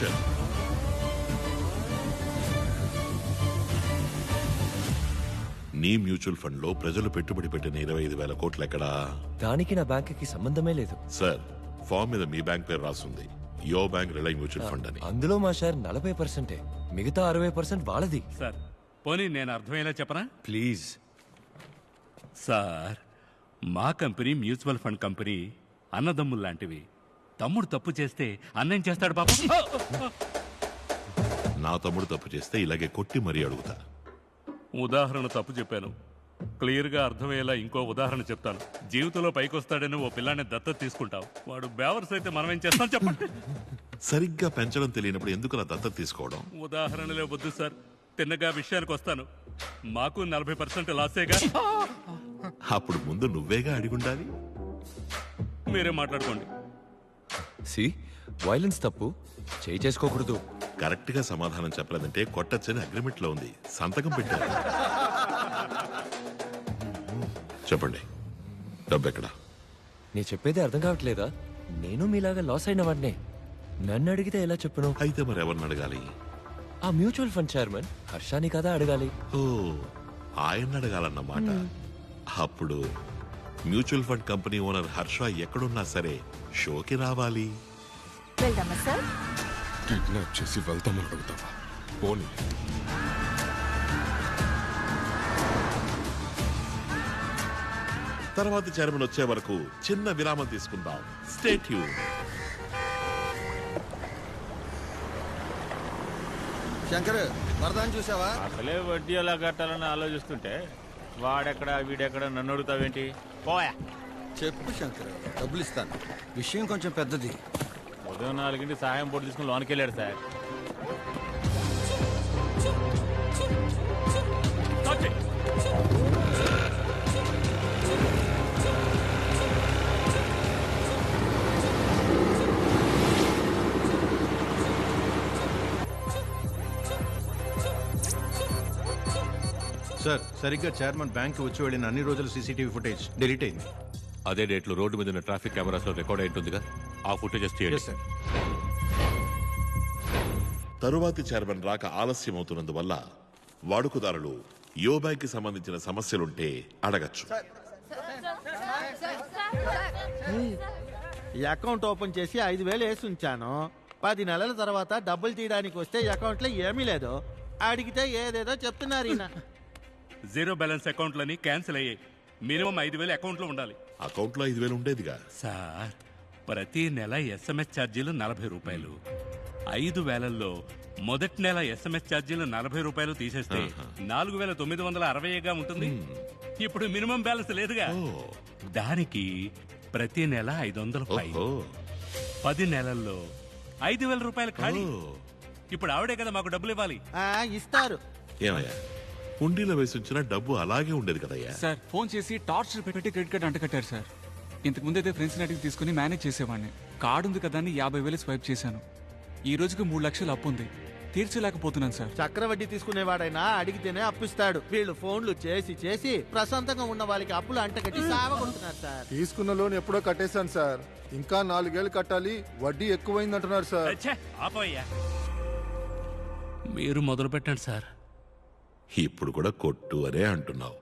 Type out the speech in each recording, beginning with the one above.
Commission నీ mutual ఫండ్లో ప్రజలు పెట్టుబడి పెట్టిన ఇరవై ఐదు వేల కోట్లు ఎక్కడా? దానికి నా బ్యాంక్కి సంబంధమే లేదు. సార్ ఫామ్ మీద మీ బ్యాంక్ పేరు రాస్తుంది యో బ్యాంక్ రిలై మ్యూచువల్ ఫండ్ అని. అందులో మా షేర్ నలభై పర్సెంటే. మిగతా అరవై పర్సెంట్ వాళ్ళది. సార్ పోనీ నేను అర్థమయ్యేలా చెప్పనా? ప్లీజ్. సార్ మా కంపెనీ మ్యూచువల్ ఫండ్ కంపెనీ అన్నదమ్ములు లాంటివి తమ్ముడు తప్పు చేస్తే అన్నం చేస్తాడు పాపం నా తమ్ముడు తప్పు చేస్తే ఇలాగే కొట్టి మరీ అడుగుతా. ఉదాహరణ తప్పు చెప్పాను. క్లియర్గా అర్థమయ్యేలా ఇంకో ఉదాహరణ చెప్తాను. జీవితంలో పైకొస్తాడని ఓ పిల్లాన్ని దత్తత తీసుకుంటావు. వాడు బేవర్స్ అయితే మనం ఏం చేస్తాం చెప్పండి సరిగ్గా పెంచడం తెలియనప్పుడు ఎందుకు నా దత్తత తీసుకోవడం? ఉదాహరణలే వద్దు సార్. తిన్నగా విషయానికి వస్తాను. మాకు నలభై పర్సెంట్ లాసేగా. అప్పుడు ముందు నువ్వేగా అడిగుండాలి? మీరే మాట్లాడుకోండి. సి వైలెన్స్ తప్పు చేయి చేసుకోకూడదు. కరెక్ట్గా సమాధానం చెప్పలేదంటే కొట్టచ్చని అగ్రిమెంట్లో ఉంది. సంతకం పెట్టారు. చెప్పండి. డబ్బు ఎక్కడా నీ చెప్పేది అర్థం కావట్లేదా? నేను మీలాగా లాస్ అయిన వాడినే. నన్ను అడిగితే ఎలా చెప్పను? అయితే మరి ఎవరిని అడగాలి? ఆ మ్యూచువల్ ఫండ్ చైర్మన్ హర్షాని కదా అడగాలి. ఓ ఆయన అడగాలన్నమాట. అప్పుడు mutual fund company owner Harsha ఎక్కడున్నా సరే షోకి రావాలి. వెళ్దామా సార్? కిడ్నాప్ చేసి వెళ్తామని అడుగుతావా? పోనీ. తర్వాత చైర్మన్ వచ్చే వరకు చిన్న విరామం తీసుకుందాం. స్టేట్ యూ శంకర్ వరదాన్ని చూసావా? అసలే వడ్డీ ఎలా కట్టాలని ఆలోచిస్తుంటే వాడెక్కడ వీడెక్కడ నన్ను అడుగుతావేంటి? పోయా. చెప్పు శంకర్ డబ్బులు ఇస్తాను విషయం కొంచెం పెద్దది. ఉదయం నాలుగింటి సహాయం పోటీ తీసుకుని లోనికి వెళ్ళాడు సార్. సార్ సరిగ్గా చైర్మన్ బ్యాంక్ వచ్చి వెళ్ళిన అన్ని రోజుల సీసీటీవీ ఫుటేజ్ డిలీట్ అయింది. అదే డేట్లో రోడ్డు మీద ఉన్న ట్రాఫిక్ కెమెరాస్లో రికార్డ్ అయి ఉంటుందిగా ఆ ఫుటేజెస్ తీయండి సార్. తరువాతి చైర్మన్ రాక ఆలస్యం అవుతున్నందువల్ల వాడుకదారులు యో బ్యాంక్కి సంబంధించిన సమస్యలుంటే అడగచ్చు. ఈ అకౌంట్ ఓపెన్ చేసి ఐదు వేలు వేసి ఉంచాను. పది నెలల తర్వాత డబ్బులు తీయడానికి వస్తే ఈ అకౌంట్లో ఏమీ లేదు. అడిగితే ఏదేదో చెప్తున్నారు ఈయన. జీరో బ్యాలెన్స్ అకౌంట్లని క్యాన్సిల్ అయ్యాయి. మినిమం ఐదు వేలు అకౌంట్లో ఉండాలి. అకౌంట్లో ఐదు వేలు ఉండేదిగా? సార్ ప్రతి నెల ఎస్ఎంఎస్ ఛార్జీలు నలభై రూపాయలు. ఐదు వేలల్లో మొదటి నెల ఎస్ఎంఎస్ ఛార్జీలు నలభై రూపాయలు తీసేస్తే నాలుగు వేల తొమ్మిది వందల అరవైగా ఉంటుంది. ఇప్పుడు మినిమం బ్యాలెన్స్ లేదుగా. దానికి ప్రతి నెల ఐదు వందల పది నెలల్లో ఐదు వేల రూపాయలు ఖాళీ. ఇప్పుడు ఆవిడే కదా మాకు డబ్బులు ఇవ్వాలి. ఆ, ఇస్తారు. ఏమయ్యా? హుండీలో వేసి ఉంచిన డబ్బు అలాగే ఉండేది కదయ్యా. సార్ ఫోన్ చేసి టార్చర్ పెట్టి క్రెడిట్ కార్డ్ అంటకట్టారు సార్. ఇంతకు ముందైతే ఫ్రెండ్స్ అడిగి తీసుకుని మేనేజ్ చేసేవాడిని. కార్డు ఉంది కదా అని యాభై వేలు స్వైప్ చేశాను. ఈ రోజుకి మూడు లక్షలు అప్పు ఉంది. తీర్చలేకపోతున్నాను సార్. చక్రవడ్డీ తీసుకునేవాడైనా అడిగితేనే అప్పిస్తాడు. వీళ్ళు ఫోన్లు చేసి చేసి ప్రశాంతంగా ఉన్న వాళ్ళకి అప్పులు అంటగట్టి సావగొడుతున్నారు సార్. తీసుకున్న లోన్ ఎప్పుడో కట్టేశాను సార్. ఇంకా నాలుగేళ్ళు కట్టాలి. వడ్డీ ఎక్కువైంది అంటున్నారు సార్ మీరు మొదలు పెట్టండి సార్. ఇప్పుడు కూడా కొట్టు అనే అంటున్నావు.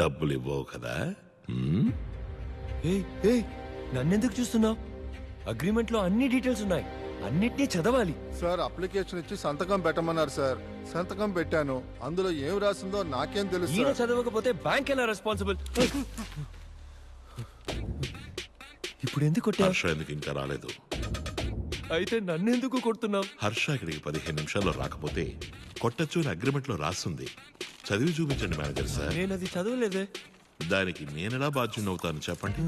డబ్బులు ఇవ్వవు కదా? ఉమ్? ఏయ్ ఏయ్ నన్నెందుకు చూస్తున్నావు? అగ్రిమెంట్లో అన్ని డీటెయిల్స్ ఉన్నాయి. అన్నిటినీ చదవాలి. సార్ అప్లికేషన్ ఇచ్చి సంతకం పెట్టమన్నారు సార్. సంతకం పెట్టాను. అందులో ఏం రాసిందో నాకేం తెలుసు ఈయన సార్. చదవకపోతే బ్యాంక్ ఎలా రెస్పాన్సిబుల్? ఇప్పుడు ఎందుకు హర్ష ఎందుకు ఇంకా రాలేదు? అయితే నన్నెందుకు కొడుతున్నావు? హర్ష ఇక్కడికి పదిహేను నిమిషాల్లో రాకపోతే కొట్టచ్చు అని అగ్రిమెంట్లో రాస్తుంది. చదివి చూపించండి మేనేజర్ సార్. నేను అది చదవలేదే. దానికి నేనెలా బాధ్యున్నవుతాను చెప్పండి?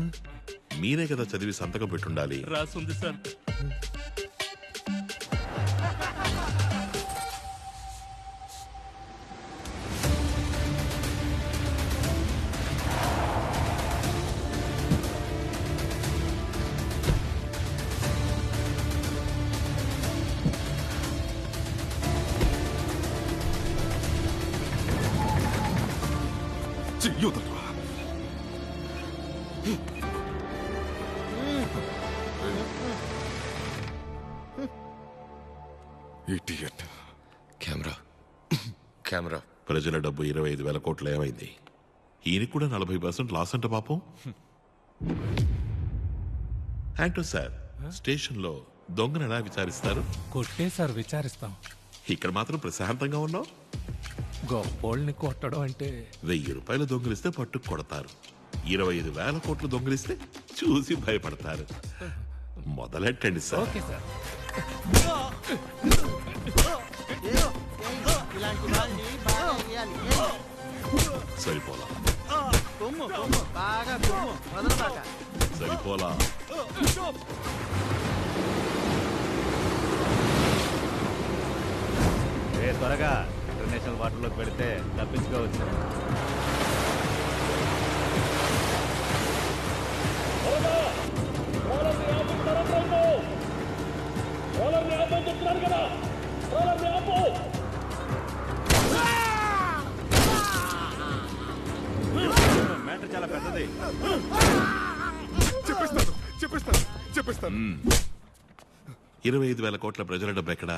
మీరే కదా చదివి సంతకం పెట్టుండాలి. రాసుంది సార్. Idiot camera. కెమెరా. ప్రజల డబ్బు ఇరవై ఐదు వేల కోట్లు ఏమైంది? ఈయనకి కూడా నలభై పర్సెంట్ లాస్ అంట పాపం. యాంటో సార్ స్టేషన్లో దొంగను ఎలా విచారిస్తారు? కొట్టే సార్ విచారిస్తాం. ఇక్కడ మాత్రం ప్రశాంతంగా ఉన్నావు. గొప్పోళ్ళని కొట్టడం అంటే వెయ్యి రూపాయలు దొంగిలిస్తే పట్టుకు కొడతారు. ఇరవై ఐదు వేల కోట్లు దొంగిలిస్తే చూసి భయపడతారు. మొదలెట్టండి సార్. Okay sir. ఇలాంటి వాళ్ళని బాగా వేయాలి. ఏయ్, సరిపోలా. కొమ్ము కొమ్ము బాగా కొమ్ము వదలబాక సరిపోలా త్వరగా. ఇంటర్నేషనల్ వాటర్లోకి పెడితే తప్పించుకోవచ్చు. మ్యాటర్ చాలా పెద్దది. చెప్పేస్తాను చెప్పేస్తాను చెప్పేస్తాను. ఇరవై ఐదు వేల కోట్ల ప్రజల డబ్బు ఎక్కడా?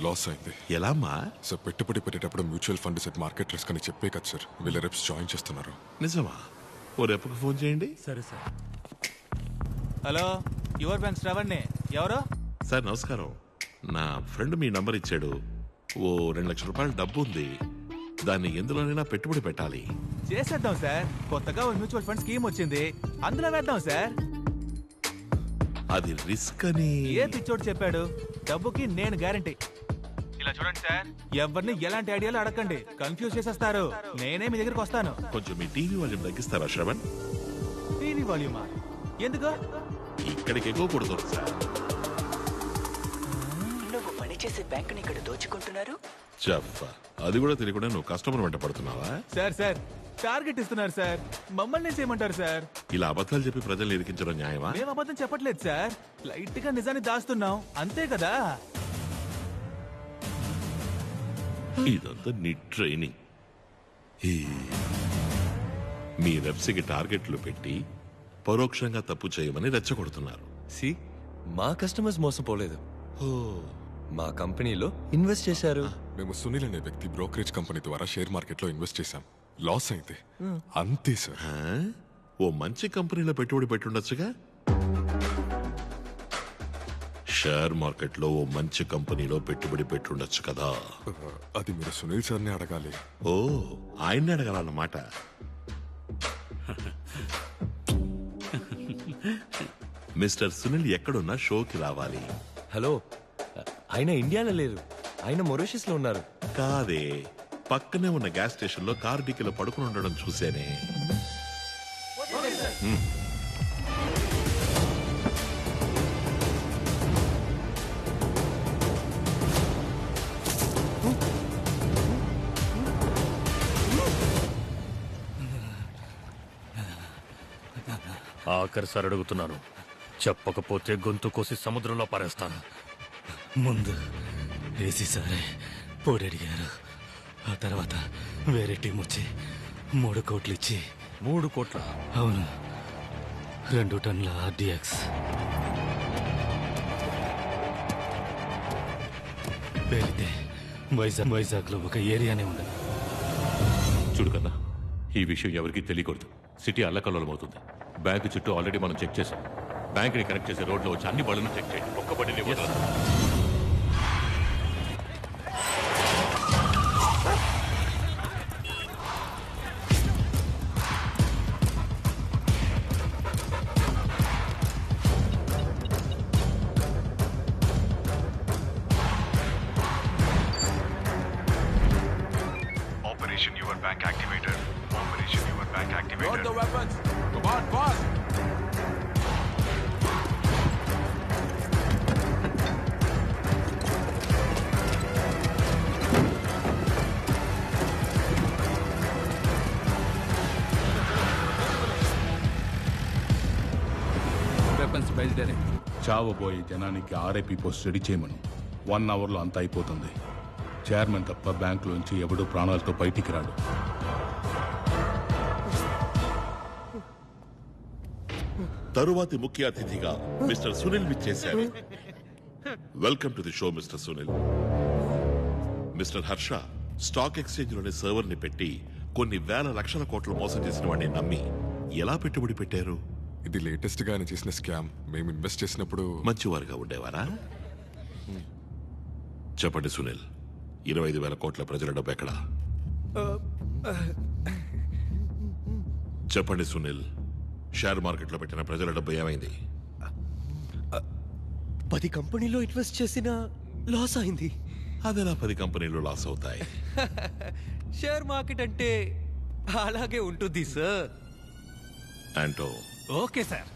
లాస్ అయింది. ఎలా అమ్మా సార్ పెట్టుబడి పెట్టేటప్పుడు mutual fund set market risk అని చెప్పే కదా సార్ వీళ్ళ రెప్స్ జాయిన్ చేస్తున్నారు. నిజమా? ఓ రెప్పకు ఫోన్ చేయండి. సరే సార్. హలో యువర్ బ్యాంక్ శ్రవణ్ణి ఎవరు? సార్ నమస్కారం. నా ఫ్రెండ్ మీ నంబర్ ఇచ్చాడు. ఓ రెండు లక్షల రూపాయల డబ్బు ఉంది. దాన్ని ఎందులోనైనా పెట్టుబడి పెట్టాలి. చేసేద్దాం సార్. కొత్తగా ఒక మ్యూచువల్ ఫండ్ స్కీమ్ వచ్చింది. అందులో వేద్దాం సార్. అది రిస్క్ అని. ఏ పిచ్చోడు చెప్పాడు? డబ్బుకి నేను గ్యారంటీ. ఇలా చూడండి సార్. ఎవరిని ఎలాంటి ఐడియాలు అడగండి కన్ఫ్యూజ్ చేసేస్తారు. నేనే మీ దగ్గరికి వస్తాను. కొంచెం మీ టీవీ వాల్యూమ్ తగ్గిస్తారా శ్రవణ్? టీవీ వాల్యూమా? ఎందుకు? ఇక్కడికి ఎక్కువ కొడుతుంది సార్. నువ్వు పనిచేసే బ్యాంకుని ఇక్కడ దోచుకుంటున్నారు? చెప్ప అది కూడా తెలియకుండా నువ్వు కస్టమర్ వెంట పడుతున్నావా? Sir sir. టార్గెట్ ఇస్తున్నారు సార్. మమ్మల్ని చేయమంటారు సార్. ఇలా అబద్ధాలు చెప్పి ప్రజల్ని ఇరికించడం న్యాయమా? మేము అబద్ధం చెప్పట్లేదు సార్. లైట్గా నిజాన్ని దాస్తున్నాం. అంతే కదా? ఇదంతా నీ ట్రైనింగ్. ఈ మీ వెబ్సైకి టార్గెట్లు పెట్టి పరోక్షంగా తప్పు చేయమని రెచ్చగొడుతున్నారు. సి మా కస్టమర్స్ మోసపోలేదు ఓ. మా కంపెనీలో ఇన్వెస్ట్ చేశారు. మేము సునీల్ అనే వ్యక్తి బ్రోకరేజ్ కంపెనీ ద్వారా షేర్ మార్కెట్లో ఇన్వెస్ట్ చేశాం. లాస్ అయింది. అంతే సార్. ఆ? ఓ మంచి కంపెనీలో పెట్టుబడి పెట్టుండొచ్చుగా? షేర్ మార్కెట్లో ఓ మంచి కంపెనీలో పెట్టుబడి పెట్టుండొచ్చు కదా. అది మీరు సునీల్ సార్ని అడగాలి. ఓ ఆయన్ని అడగాలన్నమాట. మిస్టర్ సునీల్ ఎక్కడున్నా షోకి రావాలి. హలో ఆయన ఇండియాలో లేరు. ఆయన మొరోషియస్లో ఉన్నారు. కాదే పక్కనే ఉన్న గ్యాస్ స్టేషన్లో కార్ డిక్కీలో పడుకుని ఉండడం చూసేనే ఆఖరి సార్ అడుగుతున్నాను చెప్పకపోతే గొంతు కోసి సముద్రంలో పారేస్తాను. ముందు ఏసీ సారే పోటీ అడిగారు. ఆ తర్వాత వేరే టీం వచ్చి మూడు కోట్లు ఇచ్చి మూడు కోట్ల? అవును. రెండు టన్నుల ఆర్డిఎక్స్. పేలితే వైజాగ్ వైజాగ్లో ఒక ఏరియానే ఉండదు. చూడు కన్నా ఈ విషయం ఎవరికీ తెలియకూడదు. సిటీ అల్లకల్లోలం అవుతుంది బ్యాంకు చుట్టూ ఆల్రెడీ మనం చెక్ చేసాం బ్యాంక్ని కనెక్ట్ చేసే రోడ్లో వచ్చి అన్ని బళ్ళను చెక్ చేయండి. ఒక్క బండిని వదలదు operation your bank activator operation your bank activator weapons బయలుదేరే చావబోయే జనానికి ఆర్ఐపీ పోస్ట్ రెడీ చేయమను. వన్ అవర్లో అంతా అయిపోతుంది. చైర్మన్ తప్ప బ్యాంకులోంచి ఎవడు ప్రాణాలతో బయటికి రాడు. తరువాతి ముఖ్య అతిథిగా మిస్టర్ సునీల్ విచ్చేశారు. Welcome to the show mister Sunil mister Harsha stock ఎక్స్చేంజ్లోని సర్వర్ని పెట్టి కొన్ని వేల లక్షల కోట్లు మోసం చేసిన వాడిని నమ్మి ఎలా పెట్టుబడి పెట్టారు? ఇది లేటెస్ట్గా ఆయన చేసిన స్కామ్. మేము ఇన్వెస్ట్ చేసినప్పుడు మంచివారుగా ఉండేవారా? చెప్పండి సునీల్. ఇరవై ఐదు వేల కోట్ల ప్రజల డబ్బు ఎక్కడా చెప్పండి సునీల్ షేర్ మార్కెట్లో పెట్టిన ప్రజల డబ్బు ఏమైంది పది కంపెనీలో ఇన్వెస్ట్ చేసిన లాస్ అయింది అదెలా పది కంపెనీలు లాస్ అవుతాయి షేర్ మార్కెట్ అంటే అలాగే ఉంటుంది సార్ అంటో ఓకే సార్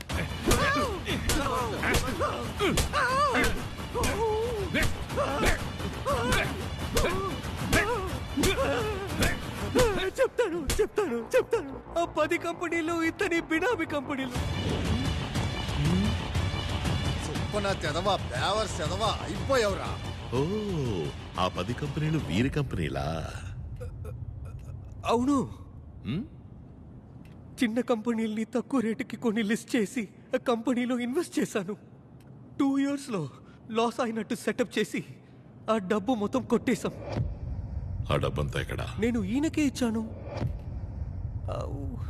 చెప్తాను చెప్తాను చెప్తాను. ఆ పది కంపెనీలు ఇతని బినామీ కంపెనీలు. నా తెదవా బేవర్ సెదవా అయిపోయావురా. ఓ ఆ పది కంపెనీలు వీరి కంపెనీలా? అవును? చిన్న కంపెనీల్ని తక్కువ రేటుకి కొన్ని లిస్ట్ చేసి ఆ కంపెనీలో ఇన్వెస్ట్ చేశాను. టూ ఇయర్స్లో లాస్ అయినట్టు సెటప్ చేసి ఆ డబ్బు మొత్తం కొట్టేశాం. ఆ డబ్బంతా ఎక్కడ? నేను ఈయనకే ఇచ్చాను. ఆవ్.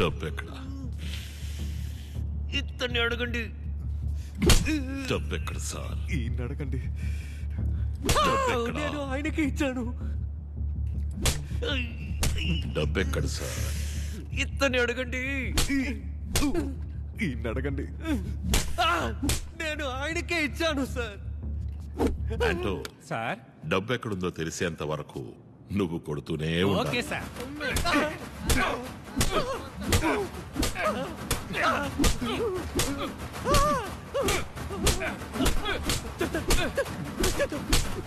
డబ్బు ఎక్కడ? ఇతన్ని అడగండి. డబ్బు ఎక్కడ సార్? ఈ అడగండి. నేను ఆయనకే ఇచ్చాను. డబ్బు ఎక్కడ సార్? ఇతన్ని అడగండి. ఈ అడగండి. నేను ఆయనకే ఇచ్చాను సార్. అంటో సార్? డబ్బు ఎక్కడుందో తెలిసేంత వరకు నువ్వు కొడుతూనే ఉండాలి. Okay sir.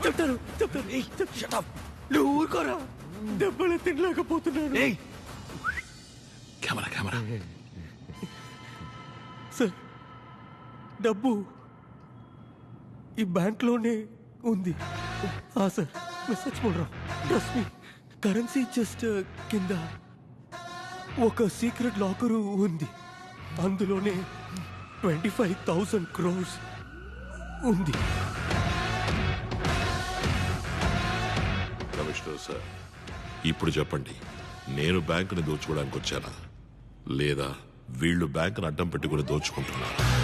చెప్తాను చెప్తాను. ఏయ్, చెప్- shut up. నువ్వు ఊరుకోరా. దెబ్బలు తినలేకపోతున్నాను. Camera camera. డబ్బు ఈ బ్యాంక్లోనే ఉంది. ఆ సార్ మెసేజ్ మీ కరెన్సీ జస్ట్ కింద ఒక సీక్రెట్ లాకరు ఉంది. అందులోనే ట్వంటీ ఫైవ్ థౌసండ్ క్రోర్స్ ఉంది సార్ ఇప్పుడు చెప్పండి. నేను బ్యాంకుని దోచుకోవడానికి వచ్చానా? లేదా వీళ్ళు బ్యాంకును అడ్డం పెట్టుకుని దోచుకుంటున్నారా?